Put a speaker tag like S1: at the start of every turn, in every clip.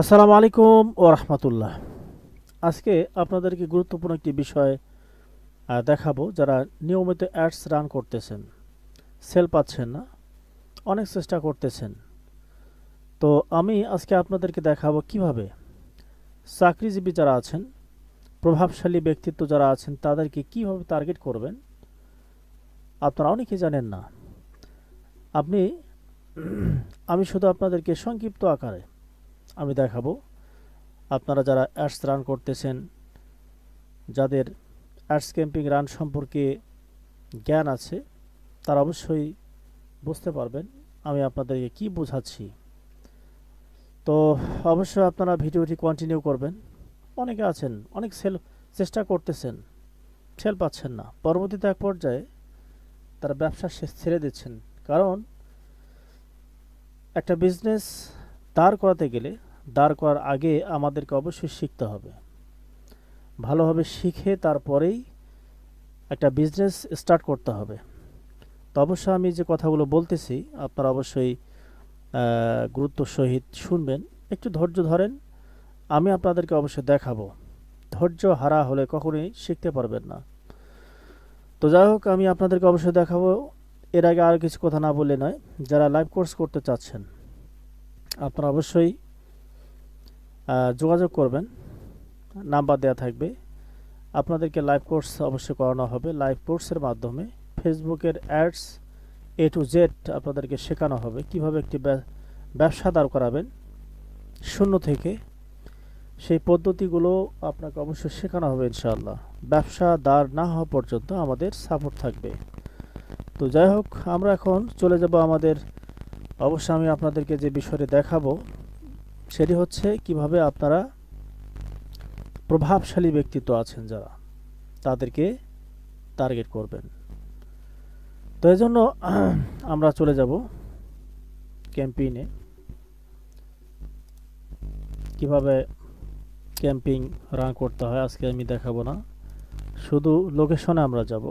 S1: আসসালামু আলাইকুম ও রহমতুল্লাহ। আজকে আপনাদেরকে গুরুত্বপূর্ণ একটি বিষয় দেখাবো যারা নিয়মিত অ্যাডস রান করতেছেন। সেল পাচ্ছেন না, অনেক চেষ্টা করতেছেন। তো আমি আজকে আপনাদেরকে দেখাবো কীভাবে চাকরিজীবী যারা আছেন, প্রভাবশালী ব্যক্তিত্ব যারা আছেন, তাদেরকে কীভাবে টার্গেট করবেন, আপনারা অনেকেই জানেন না। আপনি, আমি শুধু আপনাদেরকে সংক্ষিপ্ত আকারে আমি দেখাবো। আপনারা যারা অ্যাডস রান করতেছেন, যাদের অ্যাডস ক্যাম্পিং রান সম্পর্কে জ্ঞান আছে, তারা অবশ্যই বুঝতে পারবেন আমি আপনাদেরকে কি বোঝাচ্ছি। তো অবশ্যই আপনারা ভিডিওটি কন্টিনিউ করবেন। অনেকে আছেন, অনেক সেল চেষ্টা করতেছেন সেল পাচ্ছেন না। পরবর্তীতে এক পর্যায়ে তারা ব্যবসা শেষ ছেড়ে দিচ্ছেন। কারণ একটা বিজনেস দাঁড় করাতে গেলে দাঁড় করার আগে আমাদেরকে অবশ্যই শিখতে হবে। ভালোভাবে শিখে তারপরেই একটা বিজনেস স্টার্ট করতে হবে। তো অবশ্যই আমি যে কথাগুলো বলতেছি, আপনারা অবশ্যই গুরুত্ব সহিত শুনবেন। একটু ধৈর্য ধরেন, আমি আপনাদেরকে অবশ্যই দেখাবো। ধৈর্য হারা হলে কখনোই শিখতে পারবেন না। তো যাই হোক, আমি আপনাদেরকে অবশ্যই দেখাবো। এর আগে আর কিছু কথা না বললে নয়, যারা লাইভ কোর্স করতে চাচ্ছেন, আপনারা অবশ্যই যোগাযোগ করবেন। নাম্বার দেওয়া থাকবে। আপনাদেরকে লাইভ কোর্স অবশ্যই করানো হবে। লাইভ কোর্সের মাধ্যমে ফেসবুকের অ্যাডস এ টু জেড আপনাদেরকে শেখানো হবে। কীভাবে একটি ব্যা- ব্যবসা দাঁড় করাবেন। শূন্য থেকে সেই পদ্ধতিগুলো আপনাকে অবশ্যই শেখানো হবে ইনশাআল্লাহ। ব্যবসা দাঁড় না হওয়া পর্যন্ত আমাদের সাপোর্ট থাকবে। তো যাই হোক, আমরা এখন চলে যাব আমাদের, অবশ্যই আমি আপনাদেরকে যে বিষয়টি দেখাবো সেটি হচ্ছে কীভাবে আপনারা প্রভাবশালী ব্যক্তিত্ব আছেন যারা, তাদেরকে টার্গেট করবেন। তো এই জন্য আমরা চলে যাব ক্যাম্পেইনে কীভাবে ক্যাম্পিং রান করতে হয় আজকে আমি দেখাবো না। শুধু লোকেশনে আমরা যাব।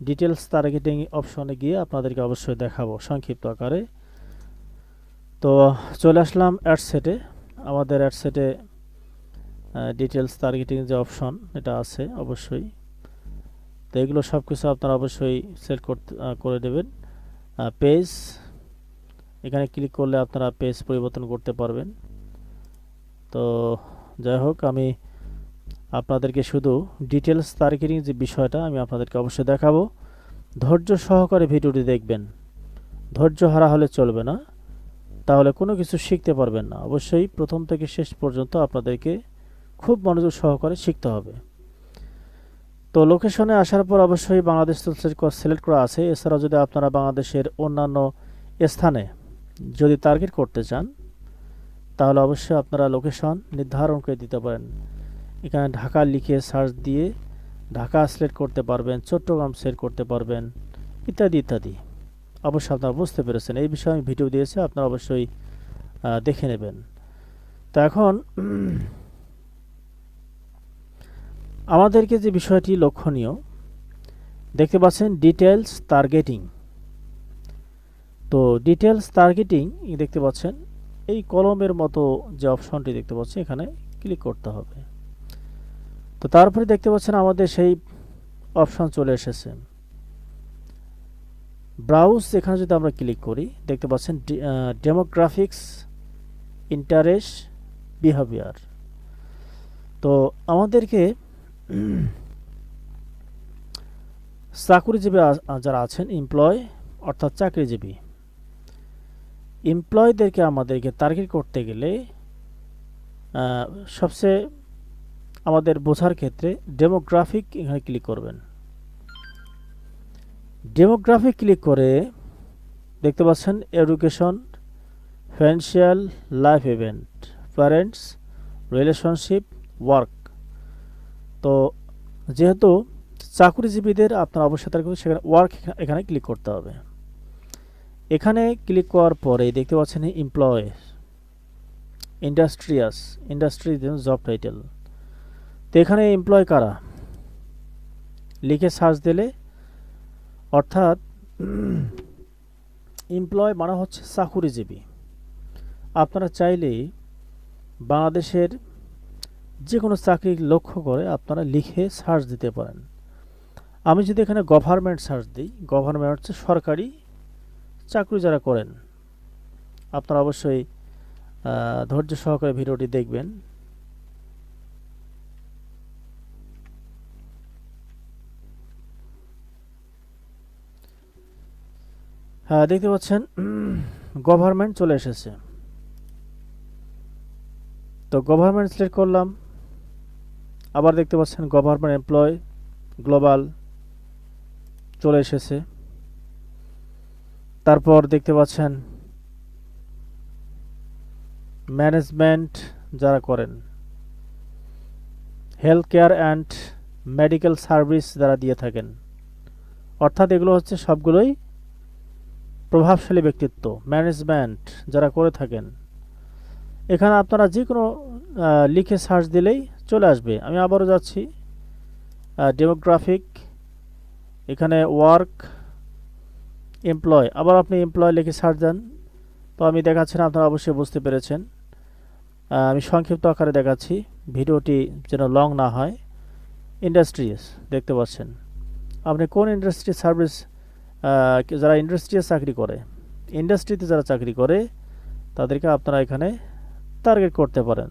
S1: ডিটেলস টার্গেটিং অপশনে গিয়ে আপনাদেরকে অবশ্যই দেখাবো সংক্ষিপ্ত আকারে। তো চলে আসলাম অ্যাড সেটে আমাদের অ্যাড সেটে ডিটেলস টার্গেটিং যে অপশন এটা আছে অবশ্যই। তো এগুলো সব কিছু আপনারা অবশ্যই সেট করতে করে দেবেন। পেজ এখানে ক্লিক করলে আপনারা পেজ পরিবর্তন করতে পারবেন। তো যাই হোক, আমি আপনাদেরকে শুধু ডিটেলস টার্গেটিং যে বিষয়টা আমি আপনাদেরকে অবশ্যই দেখাবো। ধৈর্য সহকারে ভিডিওটি দেখবেন। ধৈর্য হারা হলে চলবে না। তাহলে কোনো কিছু শিখতে পারবেন না। অবশ্যই প্রথম থেকে শেষ পর্যন্ত আপনাদেরকে খুব মনোযোগ সহকারে শিখতে হবে। তো লোকেশনে আসার পর অবশ্যই বাংলাদেশ সিলেক্ট করা আছে। এছাড়াও যদি আপনারা বাংলাদেশের অন্যান্য স্থানে যদি টার্গেট করতে চান, তাহলে অবশ্যই আপনারা লোকেশন নির্ধারণ করে দিতে পারেন। এখানে ঢাকা লিখে সার্চ দিয়ে ঢাকা সিলেক্ট করতে পারবেন, চট্টগ্রাম সিলেক্ট করতে পারবেন, ইত্যাদি ইত্যাদি। অবশ্যই আপনারা বুঝতে পেরেছেন। এই বিষয়ে আমি ভিডিও দিয়েছি, আপনারা অবশ্যই দেখে নেবেন। তো এখন, আমাদেরকে যে বিষয়টি লক্ষণীয়, দেখতে পাচ্ছেন ডিটেলস টার্গেটিং তো ডিটেলস টার্গেটিং দেখতে পাচ্ছেন, এই কলমের মতো যে অপশনটি দেখতে পাচ্ছেন এখানে ক্লিক করতে হবে। তো তারপরে দেখতে পাচ্ছেন আমাদের সেই অপশন চলে এসেছে। ব্রাউজ, এখানে যদি আমরা ক্লিক করি, দেখতে পাচ্ছেন ডেমোগ্রাফিক্স ইন্টারেস্ট বিহেভিয়ার তো আমাদেরকে চাকরিজীবী যারা আছেন এমপ্লয় অর্থাৎ চাকরিজীবী এমপ্লয়দেরকে আমাদেরকে টার্গেট করতে গেলে সবচেয়ে আমাদের বোঝার ক্ষেত্রে ডেমোগ্রাফিক এখানে ক্লিক করবেন। ডেমোগ্রাফিক ক্লিক করে দেখতে পাচ্ছেন education financial life event parents relationship work তো যেহেতু চাকরিজীবীদের আপনার অবশ্যই তার সেখানে ওয়ার্ক এখানে ক্লিক করতে হবে। এখানে ক্লিক করার পরে দেখতে পাচ্ছেন employ industrious industry job title তো এখানে এমপ্লয় কারা? লিখে সার্চ দিলে অর্থাৎ এমপ্লয় মানে হচ্ছে চাকুরিজীবী। আপনারা চাইলেই বাংলাদেশের যে কোনো চাকরি লক্ষ্য করে আপনারা লিখে সার্চ দিতে পারেন। আমি যদি এখানে গভর্নমেন্ট সার্চ দিই গভর্নমেন্ট হচ্ছে সরকারি চাকরি যারা করেন, আপনারা অবশ্যই ধৈর্য সহকারে ভিডিওটি দেখবেন। দেখতে পাচ্ছেন গভর্নমেন্ট চলে এসেছে। তো গভর্নমেন্ট সিলেক্ট করলাম। আবার দেখতে পাচ্ছেন গভর্নমেন্ট এমপ্লয় গ্লোবাল চলে এসেছে। তারপর দেখতে পাচ্ছেন ম্যানেজমেন্ট যারা করেন health care and medical service যারা দিয়ে থাকেন। অর্থাৎ এগুলো হচ্ছে সবগুলোই প্রভাবশালী ব্যক্তিত্ব ম্যানেজমেন্ট যারা করে থাকেন। এখানে আপনারা যে কোনো লিখে সার্চ দিলেই চলে আসবে। আমি আবারও যাচ্ছি ডেমোগ্রাফিক এখানে ওয়ার্ক এমপ্লয় আবার আপনি এমপ্লয় লিখে সার্চ দেন। তো আমি দেখাচ্ছি না, আপনারা অবশ্যই বুঝতে পেরেছেন। আমি সংক্ষিপ্ত আকারে দেখাচ্ছি। ভিডিওটি যেন লং না হয়। ইন্ডাস্ট্রিজ দেখতে পাচ্ছেন। আপনি কোন ইন্ডাস্ট্রি সার্ভিস যারা ইন্ডাস্ট্রিতে চাকরি করে ইন্ডাস্ট্রিতে যারা চাকরি করে, তাদেরকে আপনারা এখানে টার্গেট করতে পারেন।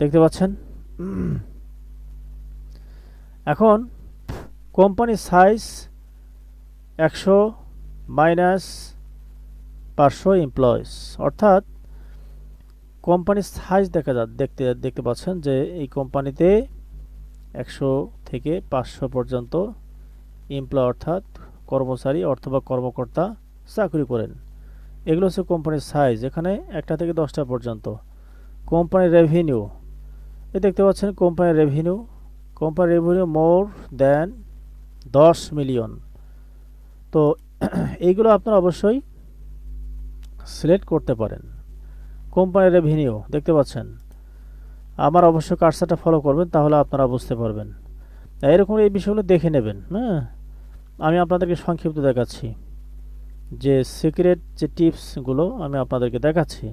S1: দেখতে পাচ্ছেন? এখন কোম্পানি সাইজ একশো মাইনাস পাঁচশো এমপ্লয়িজ অর্থাৎ কোম্পানির সাইজ দেখা যা দেখতে দেখতে পাচ্ছেন যে এই কোম্পানিতে একশো থেকে পাঁচশো পর্যন্ত এমপ্লয় অর্থাৎ কর্মচারী অথবা কর্মকর্তা চাকরি করেন। এগুলো হচ্ছে কোম্পানির সাইজ এখানে একটা থেকে দশটা পর্যন্ত। কোম্পানির রেভিনিউ এ দেখতে পাচ্ছেন কোম্পানির রেভিনিউ কোম্পানির রেভিনিউ মোর দেন দশ মিলিয়ন তো এইগুলো আপনারা অবশ্যই সিলেক্ট করতে পারেন। কোম্পানির রেভিনিউ দেখতে পাচ্ছেন? আমার অবশ্যই কার্সারটা ফলো করবেন, তাহলে আপনারা বুঝতে পারবেন। এরকম এই বিষয়গুলো দেখে নেবেন হ্যাঁ? আমি আপনাদেরকে সংক্ষিপ্ত দেখাচ্ছি। যে সিক্রেট যে টিপসগুলো আমি আপনাদেরকে দেখাচ্ছি,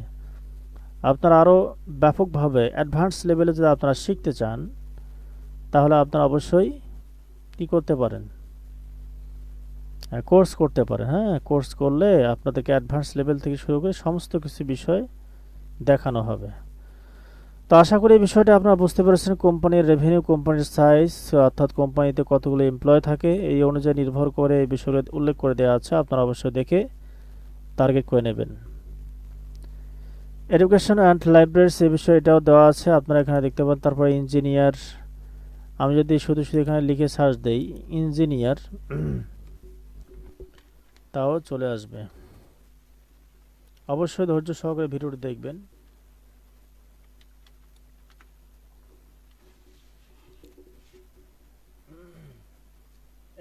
S1: আপনারা আরও ব্যাপকভাবে অ্যাডভান্স লেভেলে যদি আপনারা শিখতে চান, তাহলে আপনারা অবশ্যই কী করতে পারেন? কোর্স করতে পারেন। হ্যাঁ কোর্স করলে আপনাদেরকে অ্যাডভান্স লেভেল থেকে শুরু করে সমস্ত কিছু বিষয় দেখানো হবে। তো আশা করি এই বিষয়টা আপনারা বুঝতে পেরেছেন। কোম্পানির রেভিনিউ কোম্পানির সাইজ অর্থাৎ কোম্পানিতে কতগুলো এমপ্লয় থাকে, এই অনুযায়ী নির্ভর করে এই বিষয়গুলো উল্লেখ করে দেওয়া আছে। আপনারা অবশ্যই দেখে টার্গেট করে নেবেন। এডুকেশন অ্যান্ড লাইব্রেরিজ এই বিষয়ে এটাও দেওয়া আছে। আপনারা এখানে দেখতে পান, তারপরে ইঞ্জিনিয়ার আমি যদি শুধু শুধু এখানে লিখে সার্চ দেই ইঞ্জিনিয়ার তাও চলে আসবে। অবশ্যই ধৈর্য সহকারে ভিডিওটি দেখবেন।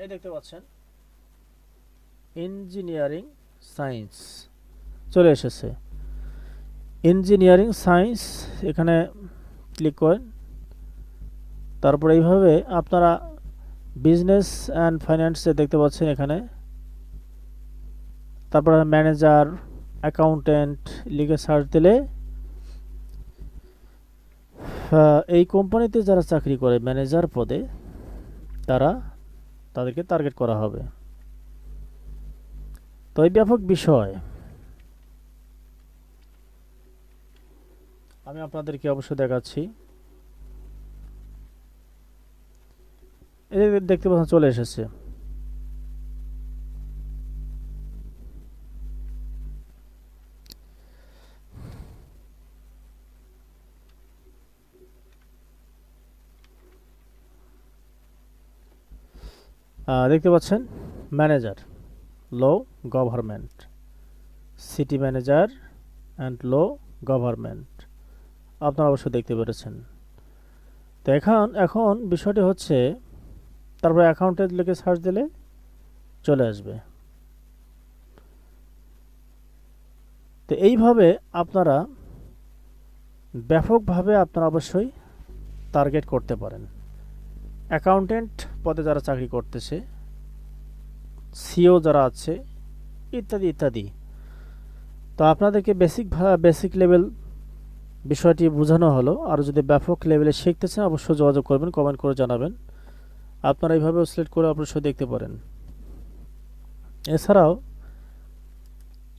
S1: এই দেখতে পাচ্ছেন। ইঞ্জিনিয়ারিং সায়েন্স চলে এসেছে। ইঞ্জিনিয়ারিং সায়েন্স এখানে ক্লিক করেন। তারপর এইভাবে আপনারা বিজনেস অ্যান্ড ফাইন্যান্সে দেখতে পাচ্ছেন এখানে। তারপর ম্যানেজার অ্যাকাউন্টেন্ট লিখে সার্চ দিলে এই কোম্পানিতে যারা চাকরি করে ম্যানেজার পদে, তারা তাদেরকে টার্গেট করা হবে। তো এই ব্যাপক বিষয়। আমি আপনাদেরকে অবশ্য দেখাচ্ছি। এই দেখতে পাচ্ছেন, চলে এসেছে। দেখতে পাচ্ছেন manager low government city manager and low government আপনারা অবশ্যই দেখতে পেরেছেন। তো এখন এখন বিষয়টি হচ্ছে, তারপরে অ্যাকাউন্টের লিখে সার্চ দিলে চলে আসবে। তো এইভাবে আপনারা ব্যাপকভাবে আপনারা অবশ্যই টার্গেট করতে পারেন। অ্যাকাউন্টেন্ট পদে যারা চাকরি করতেছে, সিও যারা আছে, ইত্যাদি ইত্যাদি। তো আপনাদেরকে বেসিক বেসিক লেভেল বিষয়টি বোঝানো হলো। আর যদি ব্যাপক লেভেলে শিখতে চান, অবশ্যই যোগাযোগ করবেন, কমেন্ট করে জানাবেন। আপনারা এইভাবেও সিলেক্ট করে অবশ্যই দেখতে পারেন। এছাড়াও,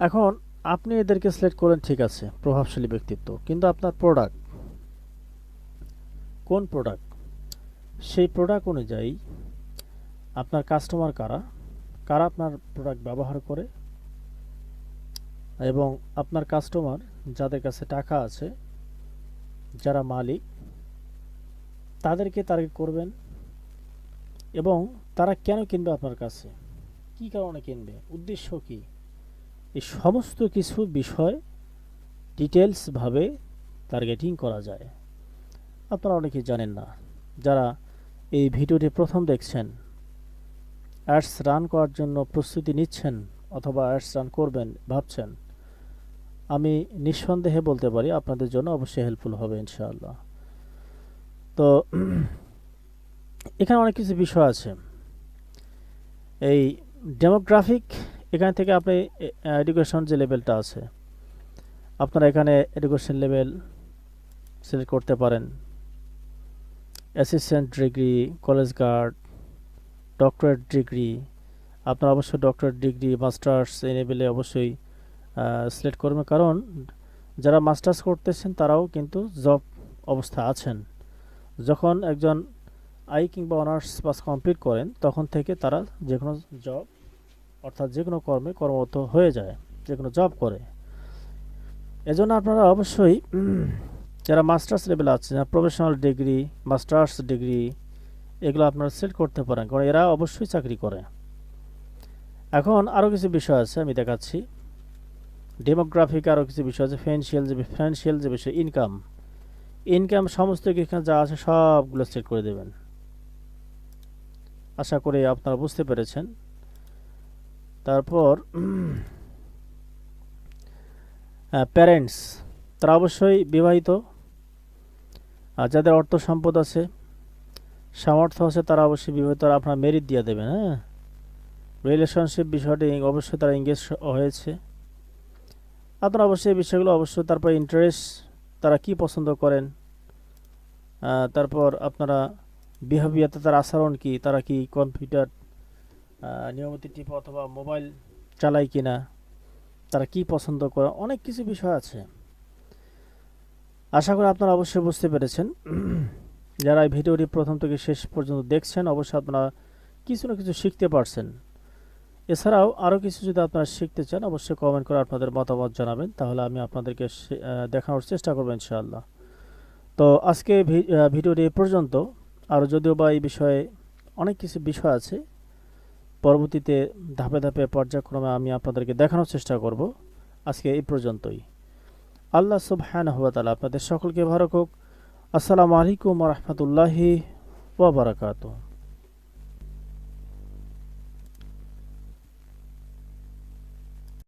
S1: এখন আপনি এদেরকে সিলেক্ট করেন ঠিক আছে, প্রভাবশালী ব্যক্তিত্ব। কিন্তু আপনার প্রোডাক্ট, কোন প্রোডাক্ট? সেই প্রোডাক্ট অনুযায়ী আপনার কাস্টমার কারা কারা আপনার প্রোডাক্ট ব্যবহার করে এবং আপনার কাস্টমার যাদের কাছে টাকা আছে, যারা মালিক, তাদেরকে টার্গেট করবেন এবং তারা কেন কিনবে আপনার কাছে? কি কারণে কিনবে? উদ্দেশ্য কি? এই সমস্ত কিছু বিষয় ডিটেলসভাবে টার্গেটিং করা যায়। আপনারা অনেকেই জানেন না, যারা এই ভিডিওটি প্রথম দেখছেন। অ্যাডস রান করার জন্য প্রস্তুতি নিচ্ছেন অথবা অ্যাডস রান করবেন ভাবছেন। আমি নিঃসন্দেহে বলতে পারি আপনাদের জন্য অবশ্যই হেল্পফুল হবে ইনশাআল্লাহ। তো এখানে অনেক কিছু বিষয় আছে। এই ডেমোগ্রাফিক এখান থেকে আপনি এডুকেশন যে লেভেলটা আছে, আপনারা এখানে এডুকেশন লেভেল সিলেক্ট করতে পারেন। Assistant degree, college guard, doctorate degree, আপনার অবশ্যই ডক্টরেট ডিগ্রি, মাস্টার্স এই লেভেলে অবশ্যই সিলেক্ট করবেন। কারণ যারা মাস্টার্স করতেছেন তারাও কিন্তু জব অবস্থা আছেন। যখন একজন আই কিংবা অনার্স পাস কমপ্লিট করেন, তখন থেকে তারা যে কোনো জব, অর্থাৎ যে কোনো কর্মে কর্মরত হয়ে যায় যে কোনো জব করে। এজন্য আপনারা অবশ্যই যারা মাস্টার্স লেভেলে আছে যারা প্রফেশনাল ডিগ্রি মাস্টার্স ডিগ্রি এগুলো আপনারা সেট করতে পারেন, কারণ এরা অবশ্যই চাকরি করে। এখন আরও কিছু বিষয় আছে, আমি দেখাচ্ছি। ডেমোগ্রাফিক আরও কিছু বিষয় আছে ফিনান্সিয়াল যে ফিনান্সিয়াল যে বিষয় ইনকাম ইনকাম সমস্ত এখানে যা আছে সবগুলো সেট করে দেবেন। আশা করি আপনারা বুঝতে পেরেছেন। তারপর প্যারেন্টস তারা অবশ্যই বিবাহিত। আর যাদের অর্থ সম্পদ আছে, সামর্থ্য আছে, তারা অবশ্যই বিবাহিত আপনার মেরিট দিয়ে দেবেন হ্যাঁ? রিলেশনশিপ বিষয়টি অবশ্যই তারা এঙ্গেজ হয়েছে। আপনারা অবশ্যই এই বিষয়গুলো অবশ্যই তারপর ইন্টারেস্ট তারা কি পছন্দ করেন তারপর আপনারা বিহেভিয়ারতে তার আচরণ কি, তারা কি কম্পিউটার নিয়মিত টিপ অথবা মোবাইল চালায় কি না তারা কি পছন্দ করে অনেক কিছু বিষয় আছে। আশা করি আপনারা অবশ্যই বুঝতে পেরেছেন। যারা এই ভিডিওটি প্রথম থেকে শেষ পর্যন্ত দেখছেন, অবশ্যই আপনারা কিছু না কিছু শিখতে পারছেন। এছাড়াও আরও কিছু যদি আপনারা শিখতে চান, অবশ্যই কমেন্ট করে আপনাদের মতামত জানাবেন। তাহলে আমি আপনাদেরকে দেখানোর চেষ্টা করব ইনশাআল্লাহ। তো আজকে ভিডিওটি এ পর্যন্ত। আর যদিও বা এই বিষয়ে অনেক কিছু বিষয় আছে, পরবর্তীতে ধাপে ধাপে পর্যায়ক্রমে আমি আপনাদেরকে দেখানোর চেষ্টা করব। আজকে এই পর্যন্তই। আল্লাহ সুবহান তালা আপনাদের সকলকে ভালো হোক। আসসালামু আলাইকুম রহমতুল্লাহি ওবরাকাতু